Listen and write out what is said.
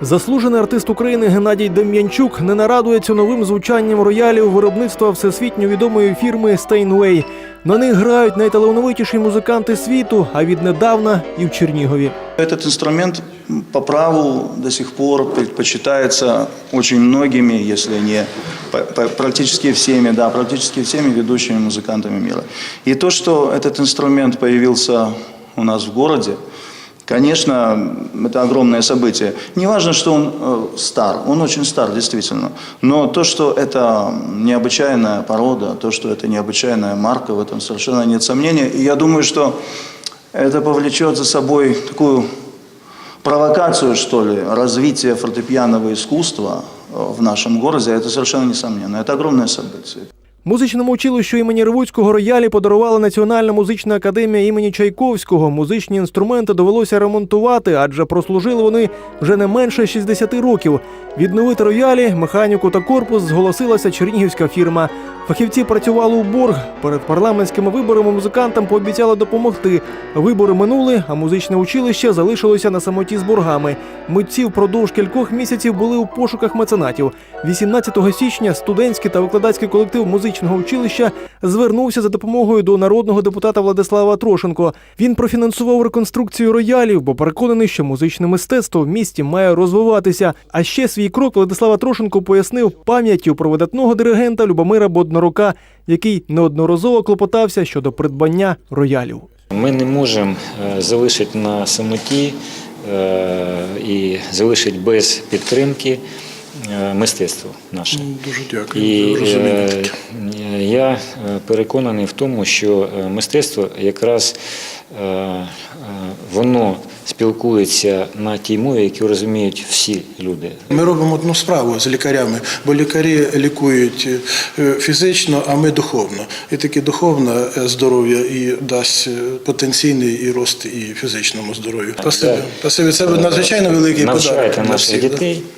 Заслужений артист України Геннадій Дем'янчук не нарадується новим звучанням роялів виробництва всесвітньо відомої фірми Steinway. На них грають найталановитіші музиканти світу, а віднедавна і в Чернігові. Этот инструмент м, по праву до сих пор предпочитается очень многими, если не по- по- практически всеми, да, практически всеми ведущими музыкантами мира. И то, что этот инструмент появился у нас в городе, конечно, это огромное событие. Не важно, что он э, стар, он очень стар, действительно. Но то, что это необычайная порода, то, что это необычайная марка, в этом совершенно нет сомнения. И я думаю, что это повлечет за собой такую провокацию, что ли, развития фортепианного искусства э, в нашем городе. Это совершенно несомненно. Это огромное событие. Музичному училищу імені Ревуцького роялі подарувала Національна музична академія імені Чайковського. Музичні інструменти довелося ремонтувати, адже прослужили вони вже не менше 60 років. Відновити роялі, механіку та корпус зголосилася чернігівська фірма. Фахівці працювали у борг. Перед парламентськими виборами музикантам пообіцяли допомогти. Вибори минули, а музичне училище залишилося на самоті з боргами. Митці впродовж кількох місяців були у пошуках меценатів. 18 січня студентський та викладацький колектив музичного училища звернувся за допомогою до народного депутата Владислава Трошенко. Він профінансував реконструкцію роялів, бо переконаний, що музичне мистецтво в місті має розвиватися. А ще свій крок Владислава Трошенко пояснив пам'яттю про видатного диригента Любомира Боднорука, який неодноразово клопотався щодо придбання роялів. Ми не можемо е, залишити на самоті е, і залишити без підтримки мистецтво наше. Дуже дякую. І за розуміння е, я е, переконаний в тому, що е, мистецтво якраз е, е, воно спілкується на тій мові, яку розуміють всі люди. Ми робимо одну справу з лікарями, бо лікарі лікують е, фізично, а ми духовно. І таке духовне е, здоров'я і дасть е, потенційний і рост і фізичному здоров'ю. Спасибі. Спасибі. Це надзвичайно великий подарунок. Навчайте для наших дітей.